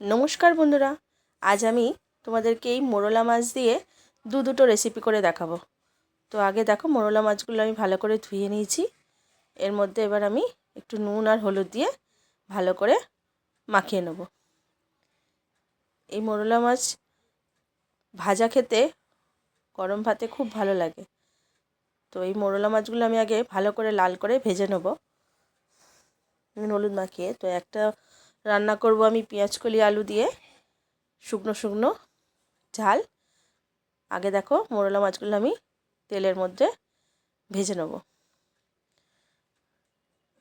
নমস্কার বন্ধুরা, আজ আমি তোমাদেরকে এই মোরলা মাছ দিয়ে দু দুটো রেসিপি করে দেখাবো। তো আগে দেখো, মোরলা মাছগুলো আমি ভালো করে ধুয়ে নিয়েছি। এর মধ্যে এবার আমি একটু নুন আর হলুদ দিয়ে ভালো করে মাখিয়ে নেব। এই মোরলা মাছ ভাজা খেতে গরম ভাতে খুব ভালো লাগে। তো এই মোরলা মাছগুলো আমি আগে ভালো করে লাল করে ভেজে নেব। নুন হলুদ মাখিয়ে, তো একটা রান্না করব আমি পেঁয়াজ কলি আলু দিয়ে, শুকনো শুকনো ঝাল। আগে দেখো মোরলা মাছগুলো আমি তেলের মধ্যে ভেজে নেব।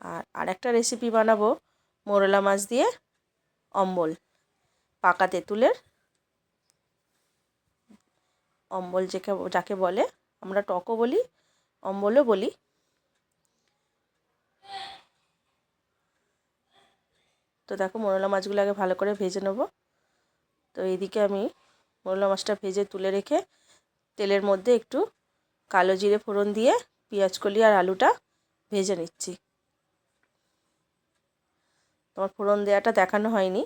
আর আরেকটা রেসিপি বানাবো মোরলা মাছ দিয়ে অম্বল, পাকা তেঁতুলের অম্বল যেকে, যাকে বলে, আমরা টকও বলি, অম্বলও বলি। তো দেখো মোরলা মাছগুলো আগে ভালো করে ভেজে নেব। তো এইদিকে আমি মোরলা মাছটা ভেজে তুলে রেখে তেলের মধ্যে একটু কালো জিরে ফোড়ন দিয়ে পেঁয়াজ কলি আর আলুটা ভেজে নিচ্ছি। তোমার ফোড়ন দেওয়াটা দেখানো হয়নি।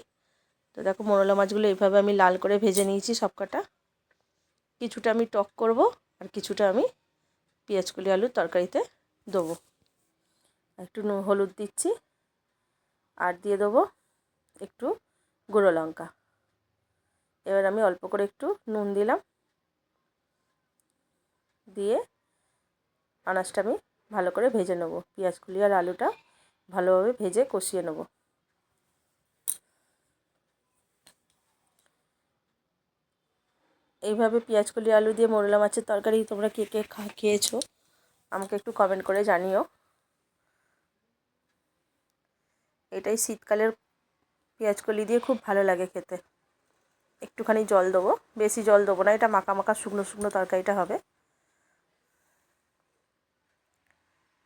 তো দেখো মোরলা মাছগুলো এইভাবে আমি লাল করে ভেজে নিয়েছি সবকটা। কিছুটা আমি টক করব আর কিছুটা আমি পেঁয়াজ কলি আলুর তরকারিতে দেবো। একটু হলুদ দিচ্ছি। আর দিয়ে দেবো একটু গুঁড়ো লঙ্কা। এবার আমি অল্প করে একটু নুন দিলাম। দিয়ে আনাজটা আমি ভালো করে ভেজে নেব। পেঁয়াজ কুলি আর আলুটা ভালোভাবে ভেজে কষিয়ে নেব। এইভাবে পেঁয়াজ কলি আলু দিয়ে মোরলা মাছের তরকারি তোমরা কে কে খেয়েছো আমাকে একটু কমেন্ট করে জানিও। এটাই শীতকালের পেঁয়াজ কলি দিয়ে খুব ভালো লাগে খেতে। একটুখানি জল দেবো, বেশি জল দেবো না, এটা মাখা মাখা শুকনো শুকনো তরকারিটা হবে।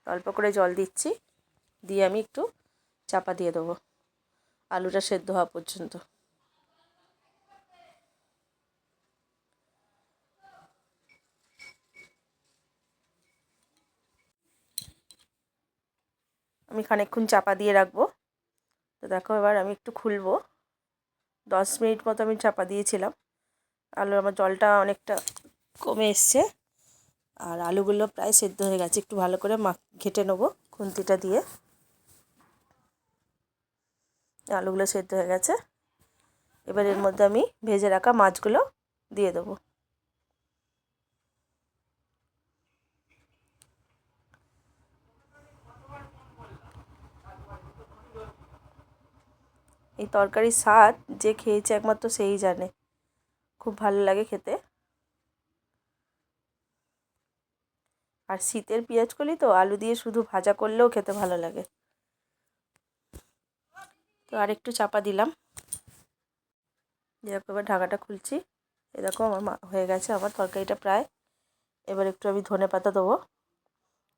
অল্প করে জল দিচ্ছি, দিয়ে আমি একটু চাপা দিয়ে দেবো, আলুটা সেদ্ধ হওয়া পর্যন্ত। আমি খানিকক্ষণ চাপা দিয়ে রাখব। তো দেখো এবার আমি একটু খুলবো। দশ মিনিট মতো আমি চাপা দিয়েছিলাম। আলু আমার জলটা অনেকটা কমে এসছে। আর আলুগুলো প্রায় সেদ্ধ হয়ে গেছে। একটু ভালো করে মা ঘেটে নেব খুন্তিটা দিয়ে। আলুগুলো সেদ্ধ হয়ে গেছে। এবার এর মধ্যে আমি ভেজে রাখা মাছগুলো দিয়ে দেবো। এই তরকারির স্বাদ যে খেয়েছে একমাত্র সেই জানে। খুব ভালো লাগে খেতে। আর শীতের কলি তো আলু দিয়ে শুধু ভাজা করলেও খেতে ভালো লাগে। তো আর একটু চাপা দিলাম। যেরকম এবার ঢাকাটা খুলছি। এরকম আমার হয়ে গেছে আমার তরকারিটা প্রায়। এবার একটু আমি ধনে পাতা দেবো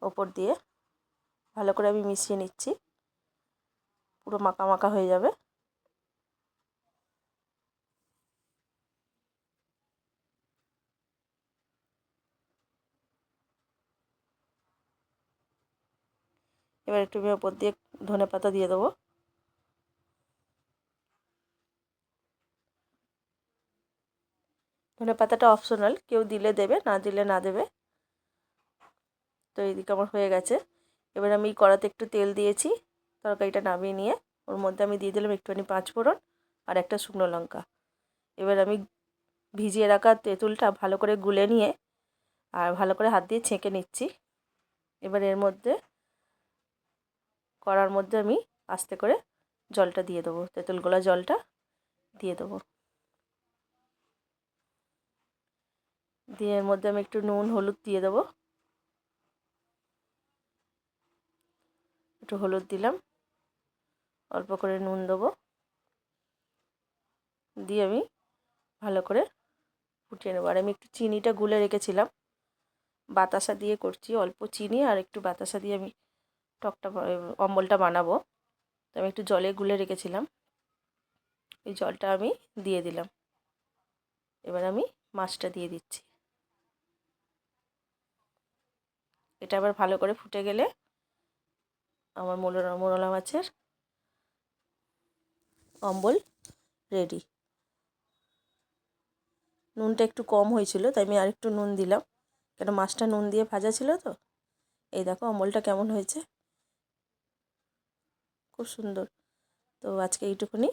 ওপর দিয়ে। ভালো করে আমি মিশিয়ে নিচ্ছি। পুরো মাখা মাখা হয়ে যাবে। এবার একটু আমি ওপর দিয়ে ধনে পাতা দিয়ে দেবো। ধনে পাতাটা অপশনাল কেউ দিলে দেবে, না দিলে না দেবে। তো এইদিকে আমার হয়ে গেছে। এবার আমি কড়াতে একটু তেল দিয়েছি, তরকারিটা নামিয়ে নিয়ে। ওর মধ্যে আমি দিয়ে দিলাম একটুখানি পাঁচ ফোড়ন আর একটা শুকনো লঙ্কা। এবার আমি ভিজিয়ে রাখা তেঁতুলটা ভালো করে গুলে নিয়ে আর ভালো করে হাত দিয়ে ছেঁকে নিচ্ছি। এবার এর মধ্যে কড়ার মধ্যে আমি আস্তে করে জলটা দিয়ে দেবো, তেঁতুল গোলা জলটা দিয়ে দেবো। দিয়ে এর মধ্যে আমি একটু নুন, হলুদ দিয়ে দেবো। একটু হলুদ দিলাম, অল্প করে নুন দেবো। দিয়ে আমি ভালো করে ফুটিয়ে নেব। আর আমি একটু চিনিটা গুলে রেখেছিলাম। বাতাসা দিয়ে করছি, অল্প চিনি আর একটু বাতাসা দিয়ে আমি টকটা অম্বলটা বানাবো। তো আমি একটু জলে গুলে রেখেছিলাম। এই জলটা আমি দিয়ে দিলাম। এবার আমি মাছটা দিয়ে দিচ্ছি। এটা আবার ভালো করে ফুটে গেলে আমার মোরলা মোরলা মাছের অম্বল রেডি। নুনটা একটু কম হয়েছিল, তাই আমি আরেকটু নুন দিলাম। কেন মাছটা নুন দিয়ে ভাজা ছিল তো? এই দেখো অম্বলটা কেমন হয়েছে। খুব সুন্দর। তো আজকে এইটুকুনি।